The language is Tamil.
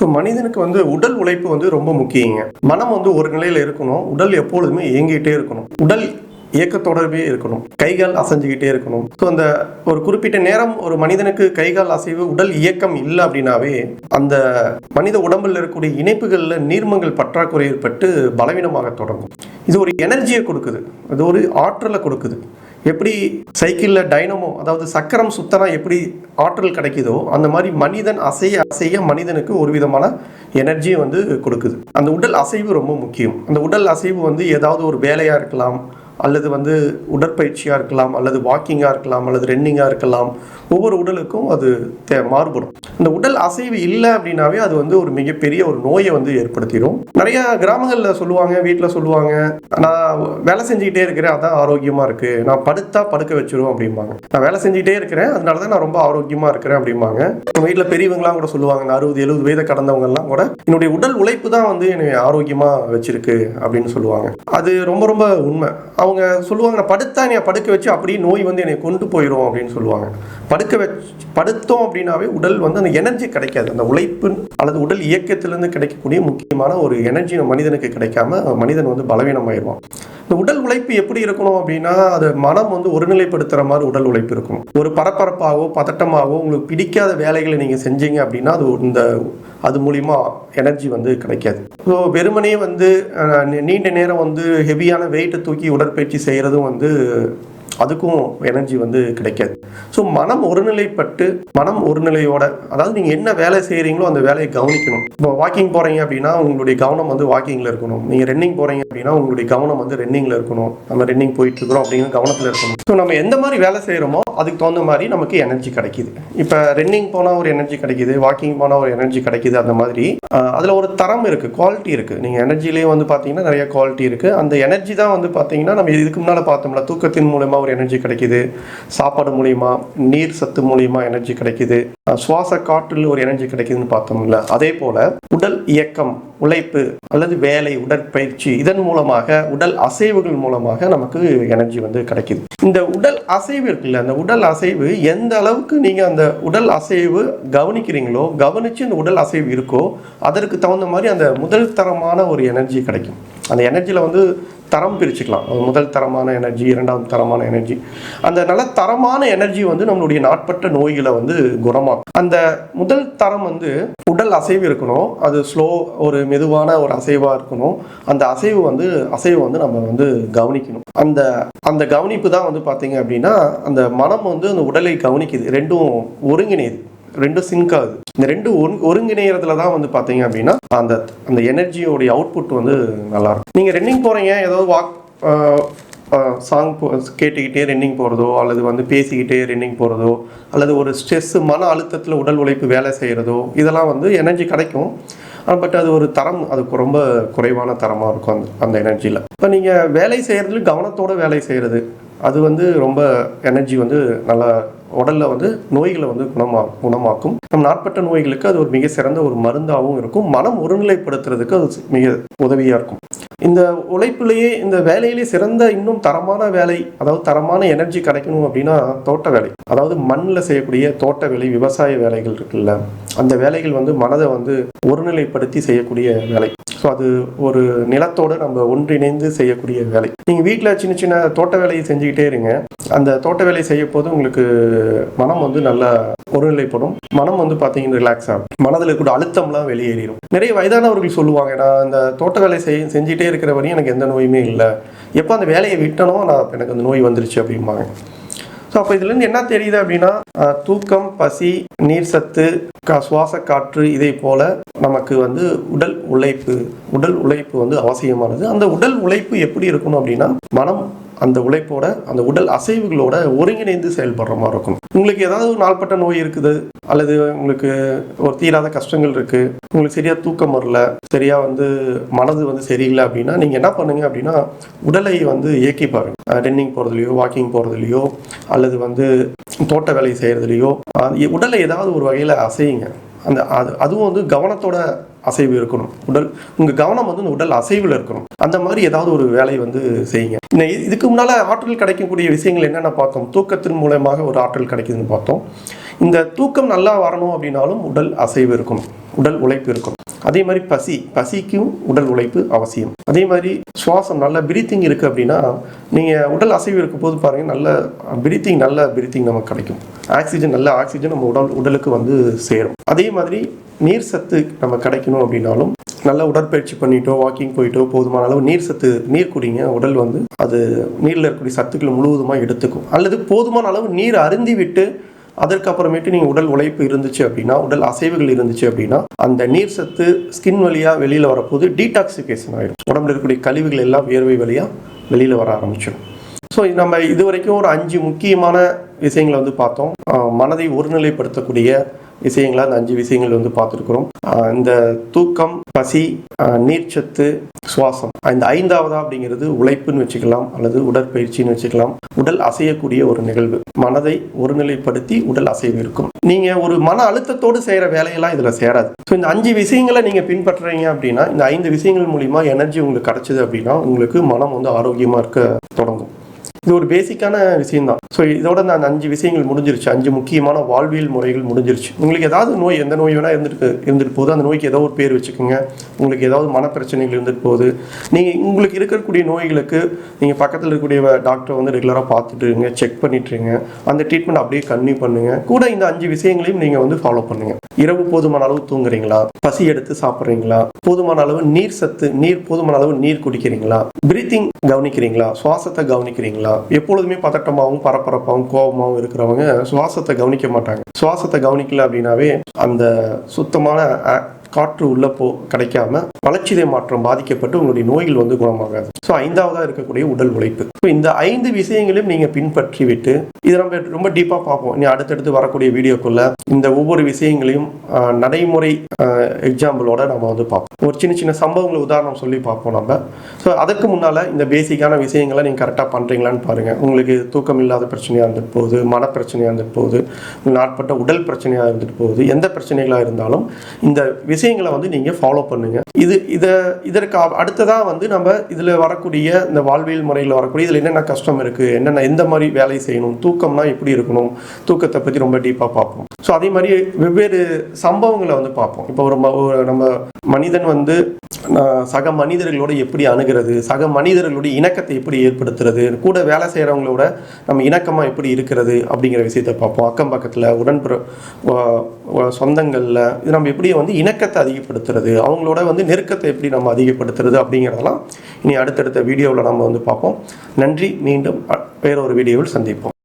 ஸோ மனிதனுக்கு வந்து உடல் உழைப்பு வந்து ரொம்ப முக்கியங்க. மனம் வந்து ஒரு நிலையில் இருக்கணும். உடல் எப்பொழுதுமே இயங்கிட்டே இருக்கணும். உடல் இயக்கத்தோடவே இருக்கணும். கைகால் அசைஞ்சுக்கிட்டே இருக்கணும். ஸோ அந்த ஒரு குறிப்பிட்ட நேரம் ஒரு மனிதனுக்கு கைகால் அசைவு உடல் இயக்கம் இல்லை அப்படின்னாவே அந்த மனித உடம்பில் இருக்கக்கூடிய இணைப்புகளில் நீர்மங்கள் பற்றாக்குறை ஏற்பட்டு பலவீனமாக தொடங்கும். இது ஒரு எனர்ஜியை கொடுக்குது. இது ஒரு ஆற்றலை கொடுக்குது. எப்படி சைக்கிளில் டைனமோ அதாவது சக்கரம் சுத்தனா எப்படி ஆற்றல் கிடைக்குதோ அந்த மாதிரி மனிதன் அசைய அசைய மனிதனுக்கு ஒரு விதமான எனர்ஜியை வந்து கொடுக்குது. அந்த உடல் அசைவு ரொம்ப முக்கியம். அந்த உடல் அசைவு வந்து ஏதாவது ஒரு வேலையாக இருக்கலாம் அல்லது வந்து உடற்பயிற்சியாக இருக்கலாம் அல்லது வாக்கிங்காக இருக்கலாம் அல்லது ரன்னிங்காக இருக்கலாம் ஒவ்வொரு உடலுக்கும் அது தே மாறுபடும். இந்த உடல் அசைவு இல்லை அப்படின்னாவே அது வந்து ஒரு மிகப்பெரிய ஒரு நோயை வந்து ஏற்படுத்திடும். நிறைய கிராமங்களில் சொல்லுவாங்க வீட்டில் சொல்லுவாங்க நான் வேலை செஞ்சுக்கிட்டே இருக்கிறேன் அதான் ஆரோக்கியமாக இருக்குது நான் படுத்தா படுக்க வச்சிருவோம் அப்படிம்பாங்க. நான் வேலை செஞ்சுக்கிட்டே இருக்கிறேன் அதனால தான் நான் ரொம்ப ஆரோக்கியமாக இருக்கிறேன் அப்படிம்பாங்க. வீட்டில் பெரியவங்களாம் கூட சொல்லுவாங்க அறுபது எழுபது வயதை கடந்தவங்கலாம் கூட என்னுடைய உடல் உழைப்பு தான் வந்து என்னை ஆரோக்கியமாக வச்சிருக்கு அப்படின்னு சொல்லுவாங்க. அது ரொம்ப ரொம்ப உண்மை. அவங்க சொல்லுவாங்க நான் படுத்தா என்னை படுக்க வச்சு அப்படியே நோய் வந்து என்னை கொண்டு போயிடும் அப்படின்னு சொல்லுவாங்க. படுக்க வச்சு படுத்தோம் அப்படின்னாவே உடல் வந்து அந்த எனர்ஜி கிடைக்காது. அந்த உழைப்பு அல்லது உடல் இயக்கத்திலிருந்து கிடைக்கக்கூடிய முக்கியமான ஒரு எனர்ஜி மனிதனுக்கு கிடைக்காம மனிதன் வந்து பலவீனமாயிடுவான். இந்த உடல் உழைப்பு எப்படி இருக்கணும் அப்படின்னா அது மனம் வந்து ஒருநிலைப்படுத்துகிற மாதிரி உடல் உழைப்பு இருக்கணும். ஒரு பரபரப்பாகவோ பதட்டமாகவோ உங்களுக்கு பிடிக்காத வேலைகளை நீங்கள் செஞ்சீங்க அப்படின்னா அது இந்த அது மூலிமா எனர்ஜி வந்து கிடைக்காது. ஸோ வெறுமனே வந்து நீண்ட நேரம் வந்து ஹெவியான வெயிட்டை தூக்கி உடற்பயிற்சி செய்கிறதும் வந்து அதுக்கும் எனர்ஜி வந்து கிடைக்காது. ஸோ மனம் ஒருநிலைப்பட்டு மனம் ஒருநிலையோட அதாவது நீங்கள் என்ன வேலை செய்கிறீங்களோ அந்த வேலையை கவனிக்கணும். இப்போ வாக்கிங் போகிறீங்க அப்படின்னா உங்களுடைய கவனம் வந்து வாக்கிங்கில் இருக்கணும். நீங்கள் ரன்னிங் போகிறீங்க அப்படின்னா உங்களுடைய கவனம் வந்து ரன்னிங்கில் இருக்கணும். நம்ம ரன்னிங் போயிட்டு இருக்கிறோம் அப்படிங்கிற கவனத்தில் இருக்கணும். ஸோ நம்ம எந்த மாதிரி வேலை செய்கிறோமோ அதுக்கு தகுந்த மாதிரி நமக்கு எனர்ஜி கிடைக்குது. இப்போ ரன்னிங் போனால் ஒரு எனர்ஜி கிடைக்குது வாக்கிங் போனால் ஒரு எனர்ஜி கிடைக்குது அந்த மாதிரி அதில் ஒரு தரம் இருக்குது குவாலிட்டி இருக்குது நீங்கள் எனர்ஜிலேயே வந்து பார்த்தீங்கன்னா நிறைய குவாலிட்டி இருக்குது அந்த எனர்ஜி தான் வந்து பார்த்தீங்கன்னா நம்ம இதுக்கு முன்னால் பார்த்தோம்ல தூக்கத்தின் மூலயமா ஒரு எனர்ஜி கிடைக்குது. சாப்பாடு மூலியமா நீர் சத்து மூலியமா எனர்ஜி கிடைக்குது. சுவாச காற்றில் ஒரு எனர்ஜி கிடைக்குதுன்னு பார்த்தோம்ல. அதே போல் உடல் இயக்கம் உழைப்பு அல்லது வேலை உடற்பயிற்சி இதன் மூலமாக உடல் அசைவுகள் மூலமாக நமக்கு எனர்ஜி வந்து கிடைக்குது. இந்த உடல் அசைவு இருக்குல்ல அந்த உடல் அசைவு எந்த அளவுக்கு நீங்க அந்த உடல் அசைவு கவனிக்கிறீங்களோ கவனிச்சு அந்த உடல் அசைவு இருக்கோ அதற்கு தகுந்த மாதிரி அந்த முதல் தரமான ஒரு எனர்ஜி கிடைக்கும். அந்த எனர்ஜியில் வந்து தரம் பிரிச்சுக்கலாம். அது முதல் தரமான எனர்ஜி இரண்டாவது தரமான எனர்ஜி அந்த நல்ல தரமான எனர்ஜி வந்து நம்மளுடைய நாட்பட்ட நோய்களை வந்து குணமாக்கும். அந்த முதல் தரம் வந்து உடல் அசைவு இருக்கணும். அது ஸ்லோ ஒரு மெதுவான ஒரு அசைவாக இருக்கணும். அந்த அசைவு வந்து அசைவு வந்து நம்ம வந்து கவனிக்கணும். அந்த அந்த கவனிப்பு தான் வந்து பார்த்தீங்க அப்படின்னா அந்த மனம் வந்து அந்த உடலை கவனிக்குது. ரெண்டும் ஒருங்கிணையுது. ரெண்டும் சிங்க் ஆகுது. இந்த ரெண்டு ஒருங்கிணையறதுல தான் வந்து பார்த்தீங்க அப்படின்னா அந்த அந்த எனர்ஜியோடைய அவுட்புட் வந்து நல்லா இருக்கும் நீங்கள் ரன்னிங் போகிறீங்க ஏதாவது வாக் சாங் போ கேட்டுக்கிட்டே ரன்னிங் போகிறதோ அல்லது வந்து பேசிக்கிட்டே ரன்னிங் போகிறதோ அல்லது ஒரு ஸ்ட்ரெஸ்ஸு மன அழுத்தத்தில் உடல் உழைப்பு வேலை செய்கிறதோ இதெல்லாம் வந்து எனர்ஜி கிடைக்கும். பட் அது ஒரு தரம் அதுக்கு ரொம்ப குறைவான தரமாக இருக்கும் அந்த அந்த எனர்ஜியில் இப்போ நீங்கள் வேலை செய்கிறதுல கவனத்தோடு வேலை செய்கிறது அது வந்து ரொம்ப எனர்ஜி வந்து நல்லா உடல்ல வந்து நோய்களை வந்து குணமா குணமாக்கும். நம் நாட்பட்ட நோய்களுக்கு அது ஒரு மிக சிறந்த ஒரு மருந்தாகவும் இருக்கும். மனம் ஒருநிலைப்படுத்துறதுக்கு அது மிக உதவியாக இருக்கும். இந்த உழைப்பிலேயே இந்த வேலையிலே சிறந்த இன்னும் தரமான வேலை அதாவது தரமான எனர்ஜி கிடைக்கணும் அப்படின்னா தோட்ட வேலை. அதாவது மண்ணில் செய்யக்கூடிய தோட்ட வேலை விவசாய வேலைகள் இருக்குல்ல அந்த வேலைகள் வந்து மனதை வந்து ஒருநிலைப்படுத்தி செய்யக்கூடிய வேலை. ஸோ அது ஒரு நிலத்தோடு நம்ம ஒன்றிணைந்து செய்யக்கூடிய வேலை. நீங்கள் வீட்டில் சின்ன சின்ன தோட்ட வேலையை செஞ்சுக்கிட்டே இருங்க. அந்த தோட்ட வேலை செய்ய போது உங்களுக்கு மனம் வந்து நல்லா ஒருநிலைப்படும். மனம் வந்து பார்த்தீங்கன்னா ரிலாக்ஸ் ஆகும். மனதில் கூட அழுத்தம்லாம் வெளியேறிடும் நிறைய வயதானவர்கள் சொல்லுவாங்க நான் இந்த தோட்ட வேலை செய் செஞ்சுட்டே இருக்கிற வரையும் எனக்கு எந்த நோயுமே இல்லை. எப்போ அந்த வேலையை விட்டனோ நான் எனக்கு அந்த நோய் வந்துருச்சு அப்படிம்பாங்க. அப்போ இதுலேருந்து என்ன தெரியுது அப்படின்னா தூக்கம் பசி நீர் சத்து கா சுவாச காற்று இதை போல நமக்கு வந்து உடல் உழைப்பு உடல் உழைப்பு வந்து அவசியமானது. அந்த உடல் உழைப்பு எப்படி இருக்கணும் அப்படின்னா மனம் அந்த உழைப்போட அந்த உடல் அசைவுகளோட ஒருங்கிணைந்து செயல்படுற மாதிரி இருக்கும். உங்களுக்கு ஏதாவது ஒரு நாள்பட்ட நோய் இருக்குது அல்லது உங்களுக்கு ஒரு தீராத கஷ்டங்கள் இருக்கு உங்களுக்கு சரியா தூக்கம் வரல சரியா வந்து மனது வந்து சரியில்லை அப்படின்னா நீங்க என்ன பண்ணுங்க அப்படின்னா உடலை வந்து இயக்கி பாருங்க. ரன்னிங் போகிறதுலையோ வாக்கிங் போகிறதுலையோ அல்லது வந்து தோட்ட வேலை செய்கிறதுலையோ உடலை ஏதாவது ஒரு வகையில அசையுங்க. அந்த அது அதுவும் வந்து கவனத்தோட அசைவு இருக்கணும். உடல் உங்க கவனம் வந்து இந்த உடல் அசைவில் இருக்கணும். அந்த மாதிரி ஏதாவது ஒரு வேலையை வந்து செய்யுங்க. இதுக்கு முன்னால ஆற்றல் கிடைக்கக்கூடிய விஷயங்கள் என்னென்ன பார்த்தோம்? தூக்கத்தின் மூலமாக ஒரு ஆற்றல் கிடைக்குதுன்னு பார்த்தோம். இந்த தூக்கம் நல்லா வரணும் அப்படின்னாலும் உடல் அசைவு இருக்கணும். உடல் உழைப்பு இருக்கணும். அதே மாதிரி பசி பசிக்கும் உடல் உழைப்பு அவசியம். அதே மாதிரி சுவாசம் நல்ல பிரீத்திங் இருக்குது அப்படின்னா நீங்கள் உடல் அசைவு இருக்கும் போது பாருங்கள் நல்ல பிரீத்திங் நல்ல பிரீத்திங் நமக்கு கிடைக்கும். ஆக்சிஜன் நல்ல ஆக்சிஜன் நம்ம உடல் உடலுக்கு வந்து சேரும். அதே மாதிரி நீர் சத்து நம்ம கிடைக்கணும் அப்படின்னாலும் நல்ல உடற்பயிற்சி பண்ணிட்டோ வாக்கிங் போயிட்டோ போதுமான அளவு நீர் சத்து நீர் குடிங்க. உடல் வந்து அது நீரில் இருக்கக்கூடிய சத்துக்களை முழுவதுமாக எடுத்துக்கும். அல்லது போதுமான அளவு நீர் அருந்தி விட்டு அதற்கப்புறமேட்டு நீங்கள் உடல் உழைப்பு இருந்துச்சு அப்படின்னா உடல் அசைவுகள் இருந்துச்சு அப்படின்னா அந்த நீர் சத்து ஸ்கின் வழியாக வெளியில் வரப்போது டீடாக்சிஃபிகேஷன் ஆகிடும் உடம்புல இருக்கக்கூடிய கழிவுகள் எல்லாம் வியர்வை வழியாக வெளியில் வர ஆரம்பிச்சிடும் ஸோ நம்ம இது வரைக்கும் ஒரு அஞ்சு முக்கியமான விஷயங்களை வந்து பார்த்தோம். மனதை ஒருநிலைப்படுத்தக்கூடிய விஷயங்களை அந்த அஞ்சு விஷயங்கள் வந்து பார்த்துருக்குறோம். இந்த தூக்கம் பசி நீர்ச்சத்து சுவாசம். இந்த ஐந்தாவதா அப்படிங்கிறது உழைப்புன்னு வச்சுக்கலாம் அல்லது உடற்பயிற்சின்னு வச்சுக்கலாம். உடல் அசையக்கூடிய ஒரு நிகழ்வு. மனதை ஒருநிலைப்படுத்தி உடல் அசைவு இருக்கும். நீங்க ஒரு மன அழுத்தத்தோடு செய்யற வேலையெல்லாம் இதுல சேராது. ஸோ இந்த அஞ்சு விஷயங்களை நீங்க பின்பற்றுறீங்க அப்படின்னா இந்த ஐந்து விஷயங்கள் மூலியமா எனர்ஜி உங்களுக்கு கிடைச்சது அப்படின்னா உங்களுக்கு மனம் வந்து ஆரோக்கியமா இருக்க தொடங்கும். இது ஒரு பேசிக்கான விஷயம்தான். ஸோ இதோட நான் அஞ்சு விஷயங்கள் முடிஞ்சிருச்சு. அஞ்சு முக்கியமான வாழ்வியல் முறைகள் முடிஞ்சிருச்சு. உங்களுக்கு ஏதாவது நோய் எந்த நோய் வேணால் இருந்துருக்கு இருந்துட்டு போகுது. அந்த நோய்க்கு ஏதோ ஒரு பேர் வச்சுக்கோங்க. உங்களுக்கு ஏதாவது மனப்பிரச்சனைகள் இருந்துட்டு போகுது. நீங்கள் உங்களுக்கு இருக்கக்கூடிய நோய்களுக்கு நீங்கள் பக்கத்தில் இருக்கக்கூடிய டாக்டரை வந்து ரெகுலராக பார்த்துட்டு இருங்க. செக் பண்ணிட்டுருங்க அந்த ட்ரீட்மெண்ட் அப்படியே கன்யூ பண்ணுங்க. கூட இந்த அஞ்சு விஷயங்களையும் நீங்கள் வந்து ஃபாலோ பண்ணுங்க. இரவு போதுமான அளவு தூங்குறீங்களா? பசி எடுத்து சாப்பிட்றீங்களா? போதுமான அளவு நீர் சத்து நீர் போதுமான அளவு நீர் குடிக்கிறீங்களா? பிரீத்திங் கவனிக்கிறீங்களா? சுவாசத்தை கவனிக்கிறீங்களா? எப்பொழுதுமே பதட்டமாகவும் பரபரப்பாகவும் கோபமாகவும் இருக்கிறவங்க சுவாசத்தை கவனிக்க மாட்டாங்க. சுவாசத்தை கவனிக்கல அப்படின்னாவே அந்த சுத்தமான காற்று உள்ள போ கிடைக்காம வளர்ச்சிதை மாற்றம் பாதிக்கப்பட்டு உங்களுடைய நோய்கள் வந்து குணமாகாது. ஸோ ஐந்தாவதாக இருக்கக்கூடிய உடல் உழைப்பு. ஸோ இந்த ஐந்து விஷயங்களையும் நீங்க பின்பற்றி விட்டு இதை நம்ம ரொம்ப டீப்பாக பார்ப்போம். இனி அடுத்தடுத்து வரக்கூடிய வீடியோக்குள்ள இந்த ஒவ்வொரு விஷயங்களையும் நடைமுறை எக்ஸாம்பிளோட நம்ம வந்து பார்ப்போம். ஒரு சின்ன சின்ன சம்பவங்களை உதாரணம் சொல்லி பார்ப்போம் நம்ம ஸோ அதுக்கு முன்னால இந்த பேசிக்கான விஷயங்களை நீங்க கரெக்டாக பண்றீங்களான்னு பாருங்க. உங்களுக்கு தூக்கம் இல்லாத பிரச்சனையாக இருந்துட்டு போகுது மனப்பிரச்சனையாக இருந்துட்டு போகுது நாட்பட்ட உடல் பிரச்சனையாக இருந்துட்டு போகுது எந்த பிரச்சனைகளாக இருந்தாலும் இந்த விஷயங்களை வந்து நீங்கள் ஃபாலோ பண்ணுங்கள் இது இதை இதற்கு அடுத்ததாக வந்து நம்ம இதில் வரக்கூடிய இந்த வாழ்வியல் முறையில் வரக்கூடிய இதில் என்னென்ன கஷ்டம் இருக்குது என்னென்ன எந்த மாதிரி வேலை செய்யணும் தூக்கம்னா எப்படி இருக்கணும் தூக்கத்தை பற்றி ரொம்ப டீப்பாக பார்ப்போம். ஸோ அதே மாதிரி வெவ்வேறு சம்பவங்களை வந்து பார்ப்போம். இப்போ ஒரு நம்ம மனிதன் வந்து சக மனிதர்களோட எப்படி அணுகிறது? சக மனிதர்களுடைய இணக்கத்தை எப்படி ஏற்படுத்துறது? கூட வேலை செய்கிறவங்களோட நம்ம இணக்கமாக எப்படி இருக்கிறது? அப்படிங்கிற விஷயத்தை பார்ப்போம். அக்கம் பக்கத்தில் உடன்புற சொந்தங்களில் இது நம்ம எப்படி வந்து இணக்கத்தை அதிகப்படுத்துறது? அவங்களோட வந்து நெருக்கத்தை எப்படி நம்ம அதிகப்படுத்துறது? அப்படிங்கிறதெல்லாம் இனி அடுத்தடுத்த வீடியோவில் நம்ம வந்து பார்ப்போம். நன்றி. மீண்டும் அ- வேறொரு வீடியோவில் சந்திப்போம்.